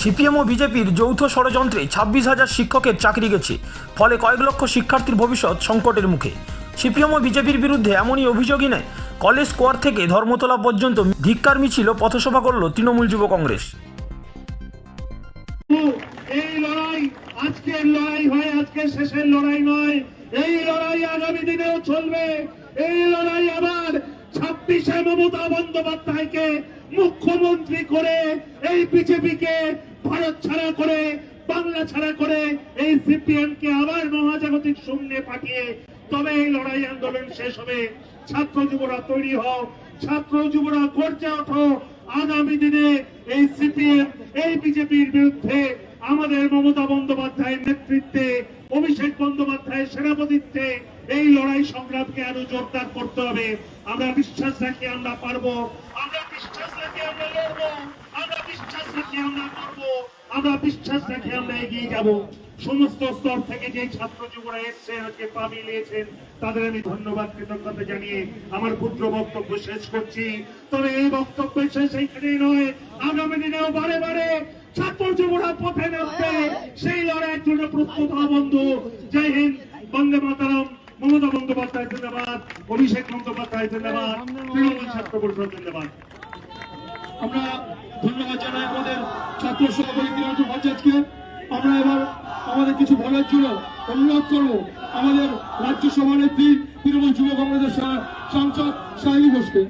CPM ও বিজেপির যৌথ ষড়যন্ত্রে ছাব্বিশ হাজার শিক্ষকের চাকরি গেছে, ফলে কয়েক লক্ষ শিক্ষার্থীর ভবিষ্যৎ সংকটের মুখে। সিপিএম ও বিজেপির বিরুদ্ধে এমনই অভিযোগ এনে কলেজ স্কোয়ার থেকে ধর্মতলা পর্যন্ত ধিক্কার মিছিল পথসভা করল তৃণমূল যুব কংগ্রেস। এই লড়াই আজকের লড়াই হয়, আজকে শেষের লড়াই নয়। এই লড়াই আগামী দিনেও চলবে, এই লড়াই আবার ছাব্বিশে মমতা বন্দ্যোপাধ্যায়কে মুখ্যমন্ত্রী করে এই বিজেপিকে ভারত ছাড়া করে, বাংলা ছাড়া করে এই সিপিএম কে আবার মহাজাগতিক শূন্যে পাঠিয়ে তবে এই লড়াই আন্দোলন শেষ হবে। ছাত্র যুবরা তৈরি হও, ছাত্র যুবরা গর্জে ওঠো। আগামী দিনে এই সিপিএম, এই বিজেপির বিরুদ্ধে আমাদের মমতা বন্দ্যোপাধ্যায়ের নেতৃত্বে, অভিষেক বন্দ্যোপাধ্যায়ের সেনাপতিত্বে এই লড়াই সংগ্রামকে আরও জোরদার করতে হবে। আমরা বিশ্বাস রাখি আমরা পারব। আমরা বিশ্বাস রাখি আমরা আমরা আমরা আমরা আমরা এগিয়ে যাব। সমস্ত স্তর থেকে যে ছাত্র যুবরা এসছে, আজকে পা তাদের আমি ধন্যবাদ, কৃতজ্ঞতা জানিয়ে আমার ক্ষুদ্র বক্তব্য শেষ করছি। তবে এই বক্তব্য শেষ এইখানেই নয়, আগামী দিনেও বারে বারে ছাত্র যুবরা পথে নামবে। সেই লড়াইয়ের জন্য প্রস্তুত হওয়া বন্ধু। জয় হিন্দ, বন্দে মাতারাম। মমতা বন্দ্যোপাধ্যায়, ধন্যবাদ। অভিষেক বন্দ্যোপাধ্যায়, ধন্যবাদ। তৃণমূল ছাত্র পরিষদ, ধন্যবাদ। আমরা ধন্যবাদ জানাই আমাদের ছাত্র সভাপতি দিনাজু ভট্টাচার্যকে আমরা এবার আমাদের কিছু বলার জন্য অনুরোধ করব আমাদের রাজ্যসভা নেত্রী, তৃণমূল যুব কংগ্রেসের সাংসদ শাহিনী ঘোষকে।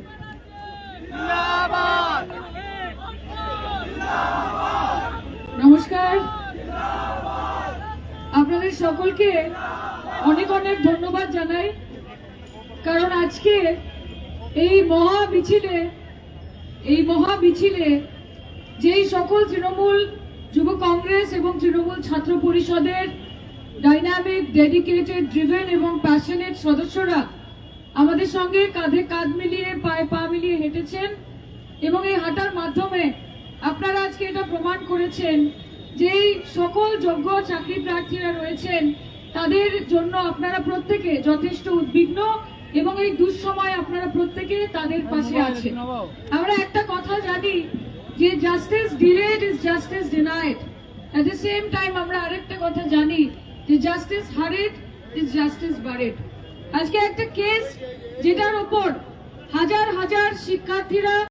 নমস্কার। আপনাদের সকলকে অনেক অনেক ধন্যবাদ জানাই। কারণ আজকে এই মহা মিছিলে এই মহা মিছিলে যেই সকল তৃণমূল যুব কংগ্রেস এবং তৃণমূল ছাত্র পরিষদের ডাইনামিক ডেডিকেটেড ড্রিভেন এবং প্যাশনেট সদস্যরা আমাদের সঙ্গে কাঁধে কাঁধ মিলিয়ে, পায়ে পা মিলিয়ে হেঁটেছেন এবং এই হাঁটার মাধ্যমে আপনারা আজকে এটা প্রমাণ করেছেন যে সকল যোগ্য চাকরি প্রার্থীরা রয়েছেন, তাদের জন্য আপনারা প্রত্যেকে যথেষ্ট উদ্বিগ্ন এবং এই দুঃসময় আপনারা প্রত্যেকে তাদের পাশে আছে আমরা একটা কথা জানি যে justice delayed is justice denied at the same time আমরা আরেকটা কথা জানি যে justice hurried is justice buried আজকে একটা কেস যেটার ওপর হাজার হাজার শিক্ষার্থীরা